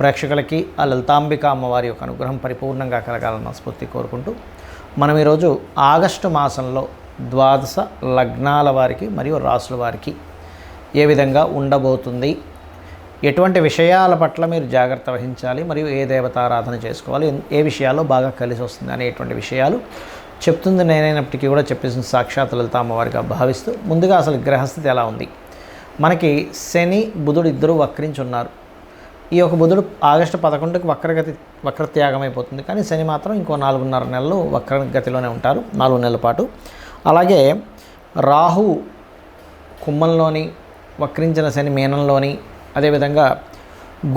ప్రేక్షకులకి ఆ లలితాంబిక అమ్మవారి యొక్క అనుగ్రహం పరిపూర్ణంగా కలగాలని మనస్ఫూర్తి కోరుకుంటూ మనం ఈరోజు ఆగస్టు మాసంలో ద్వాదశ లగ్నాల వారికి మరియు రాసుల వారికి ఏ విధంగా ఉండబోతుంది ఎటువంటి విషయాల పట్ల మీరు జాగ్రత్త వహించాలి మరియు ఏ దేవతారాధన చేసుకోవాలి ఏ విషయాల్లో బాగా కలిసి వస్తుంది అనేటువంటి విషయాలు చెప్తుంది నేనైనప్పటికీ కూడా చెప్పేసిన సాక్షాత్ లలిత అమ్మవారిగా భావిస్తూ ముందుగా అసలు గ్రహస్థితి ఎలా ఉంది? మనకి శని బుధుడు ఇద్దరు వక్రించి ఉన్నారు. ఈ యొక్క బుధుడు ఆగస్టు పదకొండుకి వక్రగతి వక్రత్యాగం అయిపోతుంది. కానీ శని మాత్రం ఇంకో నాలుగున్నర నెలలు వక్రగతిలోనే ఉంటారు నాలుగు నెలల పాటు. అలాగే రాహు కుమ్మంలోని వక్రించిన శని మీనంలోని అదేవిధంగా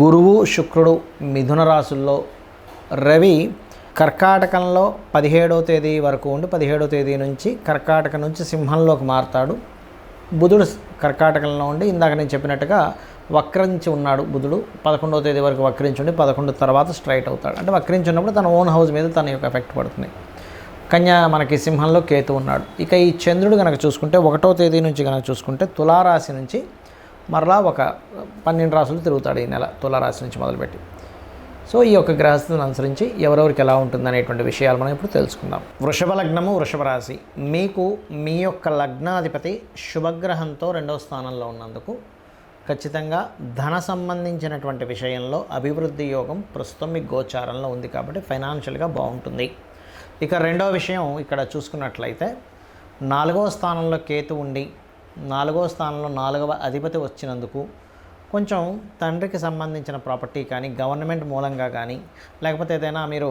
గురువు శుక్రుడు మిథున రాశుల్లో రవి కర్కాటకంలో పదిహేడవ తేదీ వరకు ఉండి పదిహేడవ తేదీ నుంచి కర్కాటక నుంచి సింహంలోకి మారుతాడు. బుధుడు కర్కాటకంలో ఉండి ఇందాక నేను చెప్పినట్టుగా వక్రించి ఉన్నాడు బుధుడు. పదకొండవ తేదీ వరకు వక్రించి ఉండి పదకొండు తర్వాత స్ట్రైట్ అవుతాడు. అంటే వక్రించి ఉన్నప్పుడు తన ఓన్ హౌస్ మీద తన యొక్క ఎఫెక్ట్ పడుతుంది. కన్యా మనకి సింహంలో కేతు ఉన్నాడు. ఇక ఈ చంద్రుడు కనుక చూసుకుంటే ఒకటో తేదీ నుంచి కనుక చూసుకుంటే తులారాశి నుంచి మరలా ఒక పన్నెండు రాసులు తిరుగుతాడు ఈ నెల తులారాశి నుంచి మొదలుపెట్టి. సో ఈ యొక్క గ్రహస్థితిని అనుసరించి ఎవరెవరికి ఎలా ఉంటుంది అనేటువంటి విషయాలు మనం ఇప్పుడు తెలుసుకుందాం. వృషభ లగ్నము వృషభ రాశి. మీకు మీ యొక్క లగ్నాధిపతి శుభగ్రహంతో రెండవ స్థానంలో ఉన్నందుకు ఖచ్చితంగా ధన సంబంధించినటువంటి విషయంలో అభివృద్ధి యోగం ప్రస్తుతం మీ గోచారంలో ఉంది కాబట్టి ఫైనాన్షియల్గా బాగుంటుంది. ఇక రెండవ విషయం ఇక్కడ చూసుకున్నట్లయితే నాలుగవ స్థానంలో కేతు ఉండి నాలుగవ స్థానంలో నాలుగవ అధిపతి వచ్చినందుకు కొంచెం తండ్రికి సంబంధించిన ప్రాపర్టీ కానీ గవర్నమెంట్ మూలంగా కానీ లేకపోతే ఏదైనా మీరు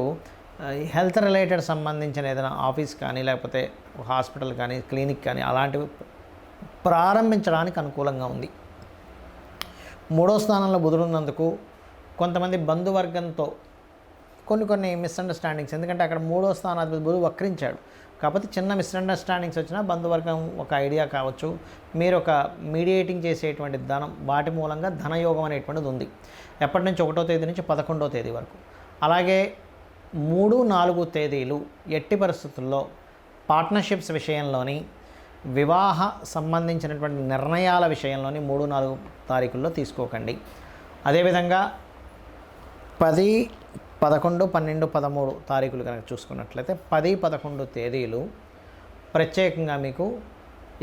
హెల్త్ రిలేటెడ్ సంబంధించిన ఏదైనా ఆఫీస్ కానీ లేకపోతే హాస్పిటల్ కానీ క్లినిక్ కానీ అలాంటివి ప్రారంభించడానికి అనుకూలంగా ఉంది. మూడో స్థానంలో బుధుడున్నందుకు కొంతమంది బంధువర్గంతో కొన్ని కొన్ని మిస్అండర్స్టాండింగ్స్ ఎందుకంటే అక్కడ మూడో స్థానాధిపతి బుధుడు వక్రించాడు. కాకపోతే చిన్న మిస్అండర్స్టాండింగ్స్ వచ్చినా బంధువర్గం ఒక ఐడియా కావచ్చు. మీరు ఒక మీడియేటింగ్ చేసేటువంటి ధనం వాటి మూలంగా ధనయోగం అనేటువంటిది ఉంది. ఎప్పటి నుంచి ఒకటో తేదీ నుంచి పదకొండో తేదీ వరకు. అలాగే మూడు నాలుగు తేదీలు ఎట్టి పరిస్థితుల్లో పార్ట్నర్షిప్స్ విషయంలోని వివాహ సంబంధించినటువంటి నిర్ణయాల విషయంలోని మూడు నాలుగు తారీఖుల్లో తీసుకోకండి. అదేవిధంగా పది పదకొండు పన్నెండు పదమూడు తారీఖులు కనుక చూసుకున్నట్లయితే పది పదకొండు తేదీలు ప్రత్యేకంగా మీకు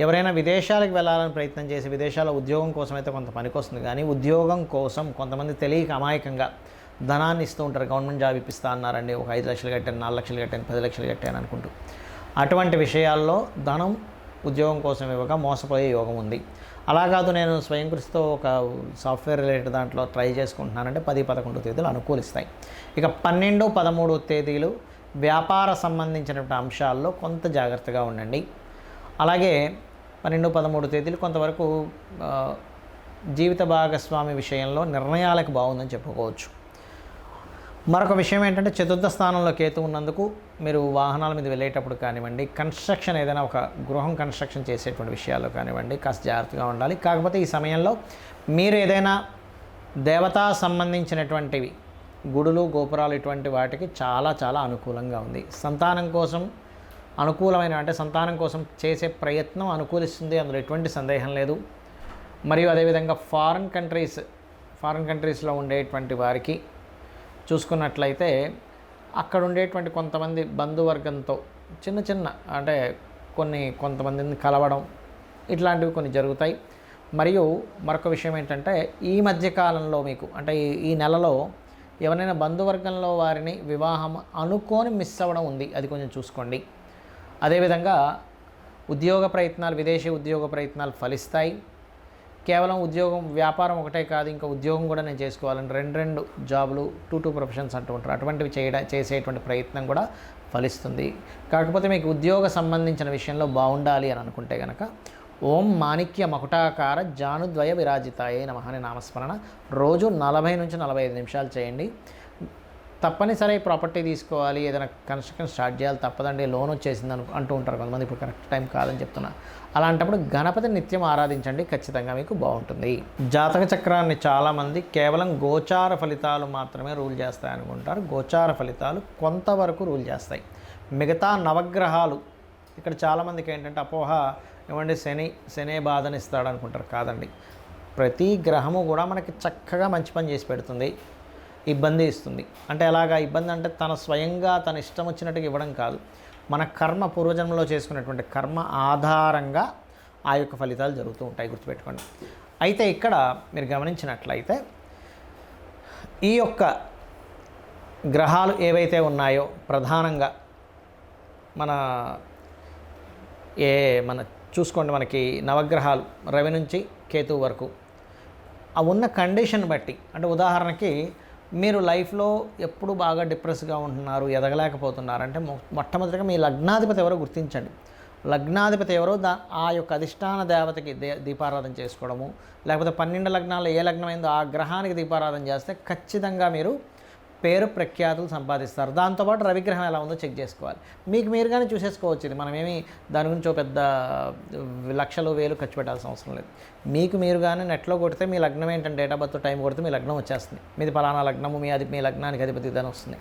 ఎవరైనా విదేశాలకు వెళ్ళాలని ప్రయత్నం చేసి విదేశాల ఉద్యోగం కోసం అయితే కొంత పనికొస్తుంది. కానీ ఉద్యోగం కోసం కొంతమంది తెలియక అమాయకంగా ధనాన్ని ఇస్తూ ఉంటారు. గవర్నమెంట్ జాబ్ ఇప్పిస్తా అన్నారండి. ఒక ఐదు లక్షలు కట్టాను నాలుగు లక్షలు కట్టాను పది లక్షలు కట్టాను అనుకుంటూ. అటువంటి విషయాల్లో ధనం ఉద్యోగం కోసం ఇవ్వక మోసపోయే యోగం ఉంది. అలా కాదు నేను స్వయం కృషితో ఒక సాఫ్ట్వేర్ రిలేటెడ్ దాంట్లో ట్రై చేసుకుంటున్నానంటే పది పదకొండు తేదీలు అనుకూలిస్తాయి. ఇక పన్నెండు పదమూడు తేదీలు వ్యాపార సంబంధించినటువంటి అంశాల్లో కొంత జాగ్రత్తగా ఉండండి. అలాగే పన్నెండు పదమూడు తేదీలు కొంతవరకు జీవిత భాగస్వామి విషయంలో నిర్ణయాలకు బాగుందని చెప్పుకోవచ్చు. మరొక విషయం ఏంటంటే చతుర్థ స్థానంలో కేతు ఉన్నందుకు మీరు వాహనాల మీద వెళ్ళేటప్పుడు కానివ్వండి కన్స్ట్రక్షన్ ఏదైనా ఒక గృహం కన్స్ట్రక్షన్ చేసేటువంటి విషయాల్లో కానివ్వండి కాస్త జాగ్రత్తగా ఉండాలి. కాకపోతే ఈ సమయంలో మీరు ఏదైనా దేవతా సంబంధించినటువంటివి గుడులు గోపురాలు ఇటువంటి వాటికి చాలా చాలా అనుకూలంగా ఉంది. సంతానం కోసం అనుకూలమైన అంటే సంతానం కోసం చేసే ప్రయత్నం అనుకూలిస్తుంది అందులో ఎటువంటి సందేహం లేదు. మరియు అదేవిధంగా ఫారిన్ కంట్రీస్ ఫారిన్ కంట్రీస్లో ఉండేటువంటి వారికి చూసుకున్నట్లయితే అక్కడ ఉండేటువంటి కొంతమంది బంధువర్గంతో చిన్న చిన్న అంటే కొన్ని కొంతమందిని కలవడం ఇట్లాంటివి కొన్ని జరుగుతాయి. మరియు మరొక విషయం ఏంటంటే ఈ మధ్య కాలంలో మీకు అంటే ఈ ఈ నెలలో ఎవరైనా బంధువర్గంలో వారిని వివాహం అనుకోని మిస్ అవ్వడం ఉంది. అది కొంచెం చూసుకోండి. అదేవిధంగా ఉద్యోగ ప్రయత్నాలు విదేశీ ఉద్యోగ ప్రయత్నాలు ఫలిస్తాయి. కేవలం ఉద్యోగం వ్యాపారం ఒకటే కాదు ఇంకా ఉద్యోగం కూడా నేను చేసుకోవాలని రెండు రెండు జాబులు టూ టూ ప్రొఫెషన్స్ అంటూ ఉంటారు. అటువంటివి చేయడం చేసేటువంటి ప్రయత్నం కూడా ఫలిస్తుంది. కాకపోతే మీకు ఉద్యోగ సంబంధించిన విషయంలో బాగుండాలి అని అనుకుంటే కనుక ఓం మాణిక్య మకుటాకార జానుద్వయ విరాజితాయే నమః అనే నామస్మరణ రోజు నలభై నుంచి నలభై ఐదు నిమిషాలు చేయండి. తప్పనిసరి ప్రాపర్టీ తీసుకోవాలి ఏదైనా కన్స్ట్రక్షన్ స్టార్ట్ చేయాలి తప్పదండి లోన్ వచ్చేసింది అను అంటూ ఉంటారు కొంతమంది. ఇప్పుడు కరెక్ట్ టైం కాదని చెప్తున్నా. అలాంటప్పుడు గణపతి నిత్యం ఆరాధించండి ఖచ్చితంగా మీకు బాగుంటుంది. జాతక చక్రాన్ని చాలామంది కేవలం గోచార ఫలితాలు మాత్రమే రూల్ చేస్తాయి అనుకుంటారు. గోచార ఫలితాలు కొంతవరకు రూల్ చేస్తాయి. మిగతా నవగ్రహాలు ఇక్కడ చాలామందికి ఏంటంటే అపోహ ఏమండి శని శనే బాధని ఇస్తాడు అనుకుంటారు కాదండి. ప్రతి గ్రహము కూడా మనకి చక్కగా మంచి పని చేసి పెడుతుంది. ఇబ్బంది ఇస్తుంది. అంటే ఎలాగా? ఇబ్బంది అంటే తన స్వయంగా తన ఇష్టం వచ్చినట్టుగా ఇవ్వడం కాదు. మన కర్మ పూర్వజన్మలో చేసుకున్నటువంటి కర్మ ఆధారంగా ఆ యొక్క ఫలితాలు జరుగుతూ ఉంటాయి. గుర్తుపెట్టుకోండి. అయితే ఇక్కడ మీరు గమనించినట్లయితే ఈ యొక్క గ్రహాలు ఏవైతే ఉన్నాయో ప్రధానంగా మన ఏ మన చూసుకోండి మనకి నవగ్రహాలు రవి నుంచి కేతువు వరకు. ఆ ఉన్న కండిషన్ బట్టి అంటే ఉదాహరణకి మీరు లైఫ్లో ఎప్పుడు బాగా డిప్రెస్గా ఉంటున్నారు ఎదగలేకపోతున్నారు అంటే మొ- మొట్టమొదటిగా మీ లగ్నాధిపతి ఎవరో గుర్తించండి. లగ్నాధిపతి ఎవరో దా ఆ యొక్క అధిష్టాన దేవతకి దే దీపారాధన చేసుకోవడము లేకపోతే పన్నెండు లగ్నాలు ఏ లగ్నమైందో ఆ గ్రహానికి దీపారాధన చేస్తే ఖచ్చితంగా మీరు పేరు ప్రఖ్యాతులు సంపాదిస్తారు. దాంతోపాటు రవిగ్రహం ఎలా ఉందో చెక్ చేసుకోవాలి. మీకు మీరుగానే చూసేసుకోవచ్చు ఇది మనమేమి దాని గురించి ఒక పెద్ద లక్షలు వేలు ఖర్చు పెట్టాల్సిన అవసరం లేదు. మీకు మీరుగానే నెట్లో కొడితే మీ లగ్నం ఏంటంటే డేట్ ఆఫ్ బర్త్ టైం కొడితే మీ లగ్నం వచ్చేస్తుంది. మీది పలానా లగ్నము మీ అది మీ లగ్నానికి అధిపతి దాని వస్తుంది.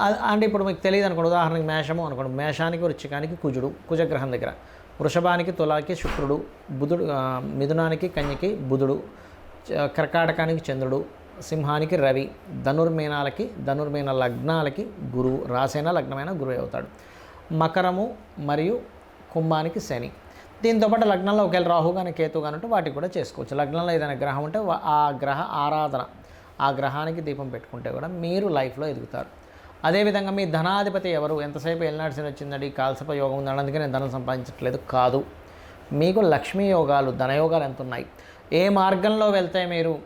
అంటే ఇప్పుడు మీకు తెలియదు అనుకోండి. ఉదాహరణకి మేషము అనుకోండి. మేషానికి వృచ్చికానికి కుజుడు కుజగ్రహం దగ్గర. వృషభానికి తులాకి శుక్రుడు బుధుడు మిథునానికి కన్యకి బుధుడు చ- కర్కాటకానికి చంద్రుడు సింహానికి రవి ధనుర్మీనాలకి ధనుర్మీన లగ్నాలకి గురువు రాసైన లగ్నమైన గురువు అవుతాడు. మకరము మరియు కుంభానికి శని. దీంతోపాటు లగ్నంలో ఒకవేళ రాహు కానీ కేతు కానీ ఉంటే వాటికి కూడా చేసుకోవచ్చు. లగ్నంలో ఏదైనా గ్రహం ఉంటే ఆ గ్రహ ఆరాధన ఆ గ్రహానికి దీపం పెట్టుకుంటే కూడా మీరు లైఫ్లో ఎదుగుతారు. అదేవిధంగా మీ ధనాధిపతి ఎవరు? ఎంతసేపు ఎల్నాడ్సిన వచ్చిందండి? కాల్సప యోగం ఉందండి. అందుకే నేను ధనం సంపాదించట్లేదు. కాదు. మీకు లక్ష్మీ యోగాలు ధనయోగాలు ఎంత ఉన్నాయి ఏ మార్గంలో వెళ్తే మీరు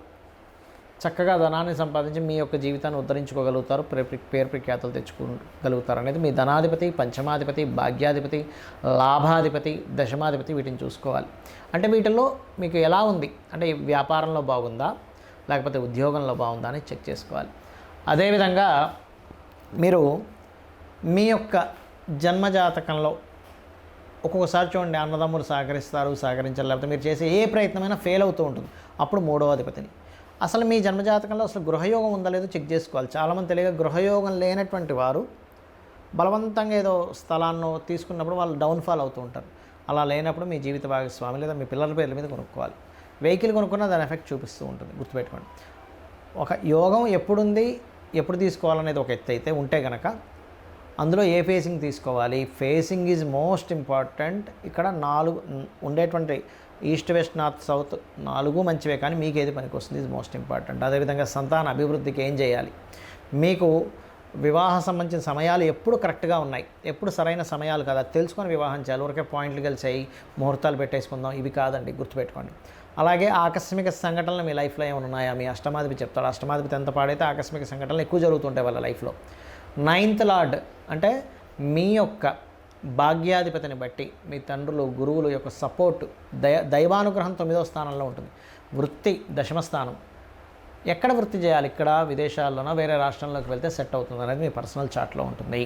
చక్కగా ధనాన్ని సంపాదించి మీ యొక్క జీవితాన్ని ఉద్ధరించుకోగలుగుతారు ప్రే- పేరు ప్రఖ్యాతలు తెచ్చుకోగలుగుతారు అనేది మీ ధనాధిపతి పంచమాధిపతి భాగ్యాధిపతి లాభాధిపతి దశమాధిపతి వీటిని చూసుకోవాలి. అంటే వీటిల్లో మీకు ఎలా ఉంది? అంటే వ్యాపారంలో బాగుందా? లేకపోతే ఉద్యోగంలో బాగుందా అని చెక్ చేసుకోవాలి. అదేవిధంగా మీరు మీ యొక్క జన్మజాతకంలో ఒక్కొక్కసారి చూడండి అన్నదమ్ములు సహకరిస్తారు సహకరించారు లేకపోతే మీరు చేసే ఏ ప్రయత్నమైనా ఫెయిల్ అవుతూ ఉంటుంది. అప్పుడు మూడవ అధిపతిని. అసలు మీ జన్మజాతకంలో అసలు గృహయోగం ఉందా లేదో చెక్ చేసుకోవాలి. చాలామంది తెలియక గృహయోగం లేనటువంటి వారు బలవంతంగా ఏదో స్థలాన్ని తీసుకున్నప్పుడు వాళ్ళు డౌన్ఫాల్ అవుతూ ఉంటారు. అలా లేనప్పుడు మీ జీవిత భాగస్వామి లేదా మీ పిల్లల పేర్ల మీద కొనుక్కోవాలి. వెహికల్ కొనుక్కున్నా దాని ఎఫెక్ట్ చూపిస్తూ ఉంటుంది. గుర్తుపెట్టుకోండి. ఒక యోగం ఎప్పుడుంది ఎప్పుడు తీసుకోవాలనేది ఒక ఎత్తు అయితే ఉంటే కనుక అందులో ఏ ఫేసింగ్ తీసుకోవాలి? Facing is most important. ఇక్కడ నాలుగు ఉండేటువంటి ఈస్ట్ వెస్ట్ నార్త్ సౌత్ నాలుగు మంచివే కానీ మీకు ఏది పనికి వస్తుంది మోస్ట్ ఇంపార్టెంట్. అదేవిధంగా సంతాన అభివృద్ధికి ఏం చేయాలి? మీకు వివాహ సంబంధించిన సమయాలు ఎప్పుడు కరెక్ట్గా ఉన్నాయి? ఎప్పుడు సరైన సమయాలు కదా. తెలుసుకొని వివాహం చేయాలి. ఊరికే పాయింట్లు కలిసాయి ముహూర్తాలు పెట్టేసుకుందాం. ఇవి కాదండి. గుర్తుపెట్టుకోండి. అలాగే ఆకస్మిక సంఘటనలు మీ లైఫ్లో ఏమైనా ఉన్నాయా? మీ అష్టమాధిపతి చెప్తాడు. అష్టమాధిపతి ఎంత పాడైతే ఆకస్మిక సంఘటనలు ఎక్కువ జరుగుతుంటాయి వాళ్ళ లైఫ్లో. నైన్త్ లార్డ్ అంటే మీ యొక్క భాగ్యాధిపతిని బట్టి మీ తండ్రులు గురువులు యొక్క సపోర్ట్ దయ దైవానుగ్రహం తొమ్మిదో స్థానంలో ఉంటుంది. వృత్తి దశమ స్థానం. ఎక్కడ వృత్తి చేయాలి? ఇక్కడ విదేశాల్లోనో వేరే రాష్ట్రంలోకి వెళ్తే సెట్ అవుతుంది అనేది మీ పర్సనల్ చార్ట్లో ఉంటుంది.